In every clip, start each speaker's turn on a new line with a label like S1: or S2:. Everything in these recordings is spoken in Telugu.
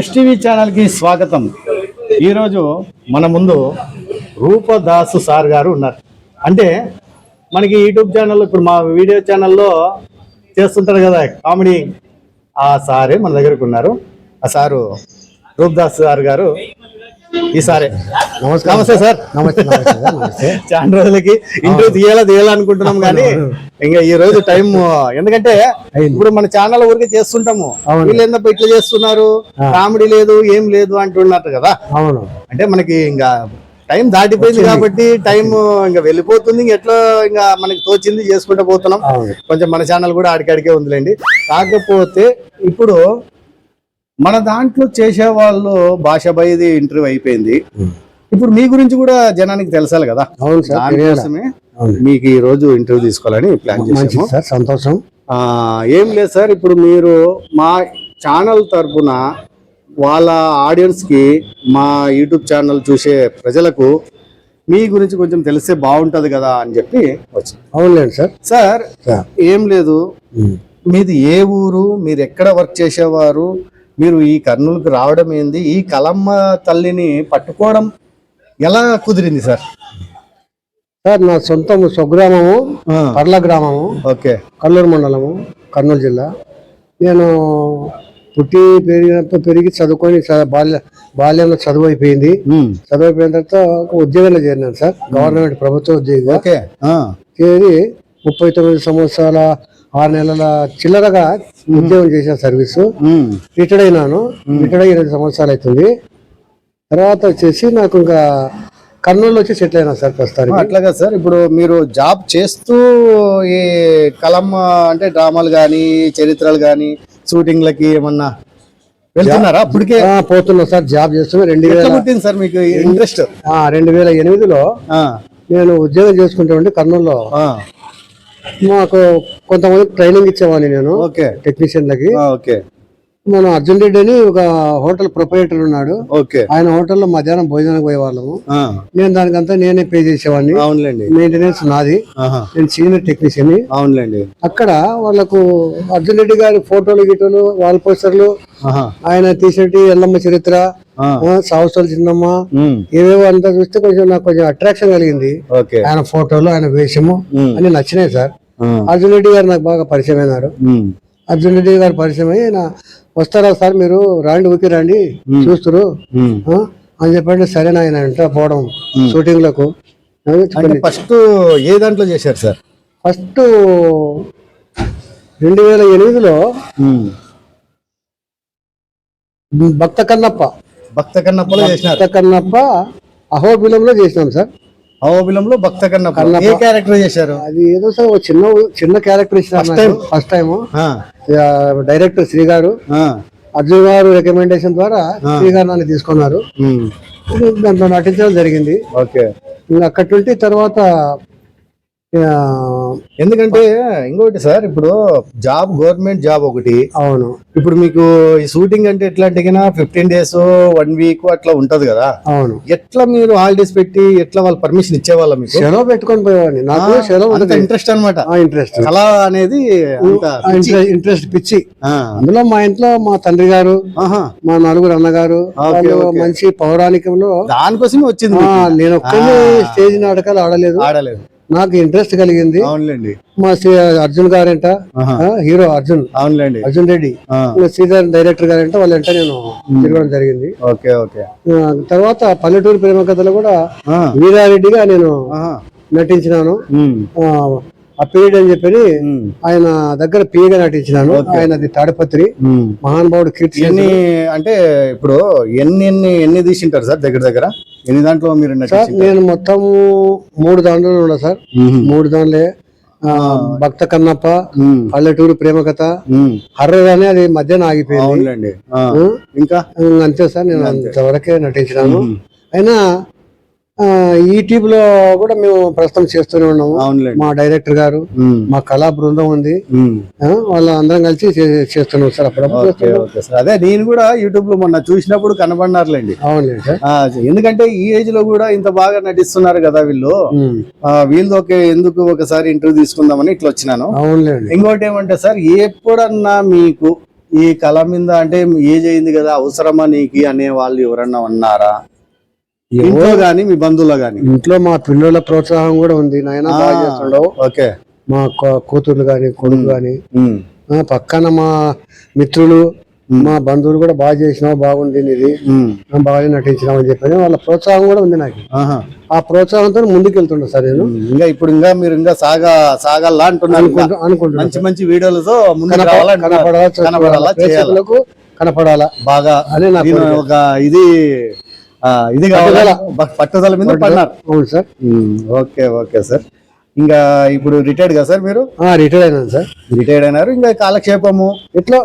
S1: ఎస్టీవీ ఛానల్కి స్వాగతం. ఈరోజు మన ముందు రూపదాసు సార్ గారు ఉన్నారు. అంటే మనకి యూట్యూబ్ ఛానల్ ఇప్పుడు మా వీడియో ఛానల్లో చేస్తుంటారు కదా కామెడీ. ఆ సారే మన దగ్గరకు ఉన్నారు. ఆ సారు రూపదాస్ సార్ గారు ఈ సారే.
S2: నమస్కారం
S1: నమస్తే సార్
S2: నమస్తే.
S1: చాలా రోజులకి ఇంటర్వ్యూ తీయాలా తీయాలనుకుంటున్నాం కానీ ఇంకా ఈ రోజు టైం ఎందుకంటే. ఇప్పుడు మన ఛానల్ ఊరికే చేస్తుంటాము. వీళ్ళు ఎందుకు ఇట్లా చేస్తున్నారు? కామెడీ లేదు ఏం లేదు అంటున్నారు కదా.
S2: అవును.
S1: అంటే మనకి ఇంకా టైం దాటిపోయింది కాబట్టి టైం ఇంకా వెళ్ళిపోతుంది. ఇంక ఎట్లా ఇంకా మనకి తోచింది చేసుకుంటూ పోతున్నాం. కొంచెం మన ఛానల్ కూడా ఆడికాడికే ఉందిలేండి. కాకపోతే ఇప్పుడు మన దాంట్లో చేసే వాళ్ళు భాష బైది ఇంటర్వ్యూ అయిపోయింది. ఇప్పుడు మీ గురించి కూడా జనానికి తెలిసాలి కదా?
S2: అవును సార్ తెలియాలి.
S1: దానికోసమే మీకు ఈ రోజు ఇంటర్వ్యూ తీసుకోవాలని ప్లాన్ చేసాము
S2: సంతోషం.
S1: ఏం లేదు సార్ ఇప్పుడు మీరు మా ఛానల్ తరపున వాళ్ళ ఆడియన్స్కి మా యూట్యూబ్ ఛానల్ చూసే ప్రజలకు మీ గురించి కొంచెం తెలిస్తే బాగుంటది కదా అని చెప్పి వచ్చింది.
S2: అవునులేండి సార్.
S1: సార్ ఏం లేదు. మీది ఏ ఊరు మీరు ఎక్కడ వర్క్ చేసేవారు మీరు ఈ కర్నూలుకి రావడం ఏంది? ఈ కలమ్మ తల్లిని పట్టుకోవడం ఎలా కుదిరింది సార్?
S2: సార్ నా సొంతం స్వగ్రామము పర్ల గ్రామము
S1: ఓకే.
S2: కల్లూరు మండలము కర్నూలు జిల్లా. నేను పుట్టి పెరిగినప్పుడు పెరిగి చదువుకొని బాల్య బాల్యంలో చదువు అయిపోయింది. చదువు అయిపోయిన తర్వాత ఒక ఉద్యోగంలో చేరినాను సార్. గవర్నమెంట్ ప్రభుత్వ
S1: ఆ,
S2: చేరి ముప్పై తొమ్మిది సంవత్సరాల ఆరు నెలల చిల్లరగా ఉద్యోగం చేసిన సర్వీసు. రిటైర్డ్ అయినాను. రిటైర్డ్ అయ్యి రెండు సంవత్సరాలు అవుతుంది. తర్వాత వచ్చేసి నాకు ఇంకా కర్నూలు వచ్చి సెటిల్ అయినా సార్ ప్రస్తుతానికి.
S1: అట్లాగా సార్ ఇప్పుడు మీరు జాబ్ చేస్తూ ఈ కలం అంటే డ్రామాలు కానీ చరిత్రలు కానీ షూటింగ్లకి ఏమన్నా వెళ్తున్నారా అప్పటికే?
S2: పోతున్నా సార్ జాబ్ చేస్తున్నా. రెండు వేల
S1: సార్ మీకు ఇంట్రెస్ట్?
S2: రెండు వేల ఎనిమిదిలో నేను ఉద్యోగం చేసుకుంటా ఉంటే కర్నూలులో మాకు కొంతమంది ట్రైనింగ్ ఇచ్చేవాడిని నేను
S1: ఓకే.
S2: టెక్నీషియన్లకి
S1: ఓకే.
S2: మన అర్జున్ రెడ్డి అని ఒక హోటల్ ప్రొపరేటర్ ఉన్నాడు.
S1: ఓకే.
S2: ఆయన హోటల్లో మధ్యాహ్నం భోజనానికి పోయేవాళ్ళము. నేను దానికంతా నేనే పే చేసేవాడిని.
S1: అవునులేండి.
S2: మెయింటెనెన్స్ నాది. నేను సీనియర్ టెక్నీషియన్
S1: అవునులేండి.
S2: అక్కడ వాళ్ళకు అర్జున్ రెడ్డి గారి ఫోటోలు గిటోలు వాల్ పోస్టర్లు ఆయన తీసేటి ఎల్లమ్మ చరిత్ర సాహసాల చిన్నమ్మ ఏవేవో అంతా చూస్తే కొంచెం నాకు కొంచెం అట్రాక్షన్ కలిగింది. ఆయన ఫోటోలు ఆయన వేషము అన్ని నచ్చినాయి సార్. అర్జున్ రెడ్డి గారు నాకు బాగా పరిచయం అయినారు అర్జున్ రెడ్డి గారు పరిచయం అయ్యి వస్తారా సార్ మీరు? రాండి ఊరికి రండి. చూస్తురు? అని చెప్పండి సరే నాయన అంట పోవడం
S1: షూటింగ్లకు. ఫస్ట్ ఏ దాంట్లో చేశారు సార్?
S2: ఫస్ట్ రెండు వేల ఎనిమిదిలో భక్త కన్నప్ప.
S1: భక్త కన్నప్పలో
S2: భక్త కన్నప్ప అహోబిలంలో చేసినాం సార్.
S1: అహోబిలంలో భక్త కన్నప్ప. ఏ క్యారెక్టర్ చేశారు?
S2: అది ఏదో సార్ ఒక చిన్న చిన్న క్యారెక్టర్ ఫస్ట్ టైం
S1: ఆ,
S2: డైరెక్టర్ శ్రీ గారు. అర్జున్ గారు రికమెండేషన్ ద్వారా శ్రీ గారు నన్ను తీసుకున్నారు. దాంట్లో నటించడం జరిగింది.
S1: ఓకే.
S2: అక్కడి నుండి తర్వాత
S1: ఎందుకంటే ఇంకోటి సార్ ఇప్పుడు జాబ్ గవర్నమెంట్ జాబ్ ఒకటి.
S2: అవును.
S1: ఇప్పుడు మీకు ఈ షూటింగ్ అంటే ఎట్లాంటిగా ఫిఫ్టీన్ డేస్ వన్ వీక్ అట్లా ఉంటది కదా.
S2: అవును.
S1: ఎట్లా మీరు హాలిడేస్ పెట్టి ఎట్లా వాళ్ళు పర్మిషన్ ఇచ్చేవాళ్ళ మీకు?
S2: సెలవు పెట్టుకొని పోయేవాడిని. నాకు సెలవు
S1: ఇంట్రెస్ట్ అనమాట
S2: ఇంట్రెస్ట్
S1: కళ అనేది
S2: ఇంట్రెస్ట్ పిచ్చి. అందులో మా ఇంట్లో మా తండ్రి గారు మా నలుగురు అన్నగారు మంచి పౌరాణికంలో
S1: దానికోసమే వచ్చింది
S2: నేను ఒక్కనే స్టేజ్ నాటకాలు ఆడలేదు.
S1: ఆడలేదు.
S2: నాకు ఇంట్రెస్ట్ కలిగింది.
S1: అవునులేండి.
S2: మా శ్రీ అర్జున్ గారంట. హీరో అర్జున్.
S1: అవునులేండి.
S2: అర్జున్ రెడ్డి. శ్రీధర్ డైరెక్టర్ గారంట వాళ్ళంట నేను తిరగడం జరిగింది.
S1: Okay okay.
S2: తర్వాత పల్లెటూరు ప్రేమ కథలో కూడా వీరారెడ్డిగా నేను నటించినాను. ఆ, పీరియడ్ అని చెప్పి ఆయన దగ్గర పియగా నటించినాను. ఆయనది తాడిపత్రి. మహానుభావుడు కీర్తి
S1: ఎన్ని అంటే ఇప్పుడు ఎన్ని ఎన్ని ఎన్ని తీసింటారు సార్ దగ్గర దగ్గర? ఎన్ని దాంట్లో మీరు
S2: సార్ నేను మొత్తం మూడు దాంట్లో ఉన్నా సార్. మూడు దాంట్లే. ఆ, భక్త కన్నప్ప పల్లెటూరు ప్రేమ కథ. హర్రర్ అని అది మధ్యాహ్నం ఆగిపోయింది.
S1: ఇంక?
S2: అంతే సార్ నేను అంతవరకే నటించినాను. అయినా టీమ్లో కూడా మేము ప్రస్తుతం చేస్తూనే ఉన్నాము.
S1: అవునులేండి.
S2: మా డైరెక్టర్ గారు మా కళా బృందం ఉంది. వాళ్ళ అందరం కలిసి చేస్తున్నాం సార్ అప్పుడప్పుడు.
S1: అదే నేను కూడా యూట్యూబ్లో మొన్న చూసినప్పుడు కనబడినారులేండి. ఆ, ఎందుకంటే ఈ ఏజ్లో కూడా ఇంత బాగా నటిస్తున్నారు కదా వీళ్ళు. వీళ్ళు ఒకే ఎందుకు ఒకసారి ఇంటర్వ్యూ తీసుకుందామని ఇట్లా వచ్చినాను.
S2: అవునులేండి.
S1: ఇంకోటి ఏమంటే సార్ ఎప్పుడన్నా మీకు ఈ కళ మీద అంటే ఏజ్ అయింది కదా అవసరమా నీకు అనే వాళ్ళు ఎవరన్నా ఉన్నారా? ఇంట్లో గాని మీ బంధువులో గాని?
S2: ఇంట్లో మా పిల్లల ప్రోత్సాహం కూడా ఉంది. నాయన
S1: ఓకే.
S2: మా కూతుర్లు గాని కొడుకు గాని. పక్కన మా మిత్రులు మా బంధువులు కూడా బాగా చేసినావు బాగుంది ఇది బాగా నటించినావు అని చెప్పని వాళ్ళ ప్రోత్సాహం కూడా ఉంది నాకు. ఆ ప్రోత్సాహంతో ముందుకు వెళ్తుండే సార్ నేను.
S1: ఇంకా ఇప్పుడు ఇంకా మీరు ఇంకా సాగా సాగాలా అంటున్నారు ఇంకా.
S2: అనుకుంటూ- అనుకుంటున్నా
S1: మంచి మంచి వీడియోలతో.
S2: కనపడాలా
S1: కనపడాలా?
S2: కనపడాలా.
S1: బాగా
S2: అని నా
S1: దీని
S2: కోరిక.
S1: ఒక ఇది ఇది కావాలా? పట్టుదల. మీద పడినారు.
S2: అవును సార్.
S1: Okay okay sir. ఇంకా ఇప్పుడు రిటైర్డ్ కదా సార్ మీరు?
S2: రిటైర్ అయినాను సార్.
S1: రిటైర్డ్ అయినారు. ఇంకా కాలక్షేపము
S2: ఇట్లా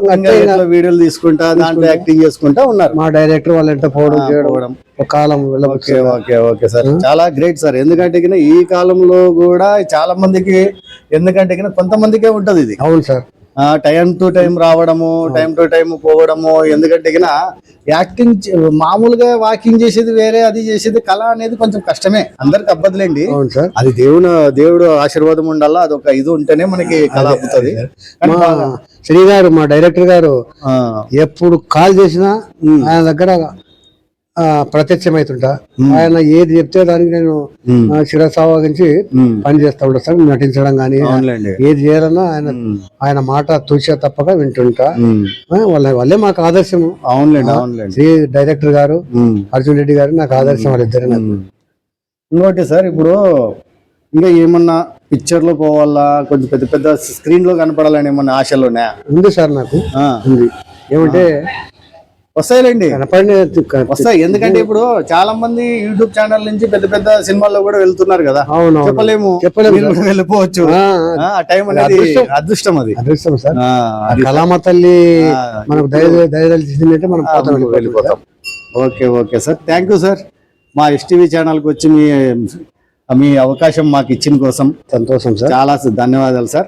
S1: వీడియోలు తీసుకుంటా దాంట్లో యాక్టింగ్ చేసుకుంటా ఉన్నారు.
S2: మా డైరెక్టర్ వాళ్ళ ఎంట పోవడం చేయడం కాలం
S1: ఓకే ఓకే ఓకే సార్. చాలా గ్రేట్ సార్. ఎందుకంటే ఈ కాలంలో కూడా చాలా మందికి ఎందుకంటే కొంతమందికే ఉంటది ఇది.
S2: అవును సార్.
S1: టైం టు టైం రావడము టైం టు టైం పోవడము ఎందుకంటే యాక్టింగ్ మామూలుగా వాకింగ్ చేసేది వేరే అది చేసేది కళ అనేది కొంచెం కష్టమే. అందరికి అబ్బదులేండి అది దేవుడు దేవుడు ఆశీర్వాదం ఉండాలా అది ఒక ఇది ఉంటేనే మనకి కళ అబ్బుతుంది.
S2: శ్రీ గారు మా డైరెక్టర్ గారు ఎప్పుడు కాల్ చేసినా ఆయన దగ్గర ఆ, ప్రత్యక్షమవుతుంటా ఆయన ఏది చెప్తే దానికి నేను శిరసావగించి
S1: ఉమ్,
S2: పని చేస్తా ఉంటా సార్ నటించడం
S1: అవునులేండి.
S2: ఏది చేయాలన్నా ఆయన ఆయన మాట తూచే తప్పక వింటుంటా. వాళ్ళ వాళ్ళే మాకు ఆదర్శము. శ్రీ డైరెక్టర్ గారు. అర్జున్ రెడ్డి గారు నాకు ఆదర్శం వాళ్ళిద్దరు నాకు.
S1: ఇంకోటి సార్ ఇప్పుడు ఇంకా ఏమన్నా పిక్చర్లో పోవాలా? కొంచెం పెద్ద పెద్ద స్క్రీన్లో కనపడాలని ఏమన్నా ఆశలు ఉన్నాయా
S2: ఉంది సార్ నాకు. ఉంది. ఏమంటే
S1: వస్తాయిలేండి. వస్తాయి. ఎందుకంటే ఇప్పుడు చాలా మంది యూట్యూబ్ ఛానల్ నుంచి పెద్ద పెద్ద సినిమాల్లో కూడా వెళ్తున్నారు కదా. చెప్పలేము.
S2: చెప్పలేము
S1: వెళ్ళిపోవచ్చు. టైం అనేది
S2: అదృష్టం.
S1: అది.
S2: అదృష్టం సార్. కళామ తల్లి మనకు మనం
S1: వెళ్ళిపోతాం. Okay okay sir. Thank you sir మా ఎస్టీవీ ఛానల్కి వచ్చి మీ మీ అవకాశం మాకు ఇచ్చిన కోసం
S2: సంతోషం సార్.
S1: చాలా ధన్యవాదాలు సార్.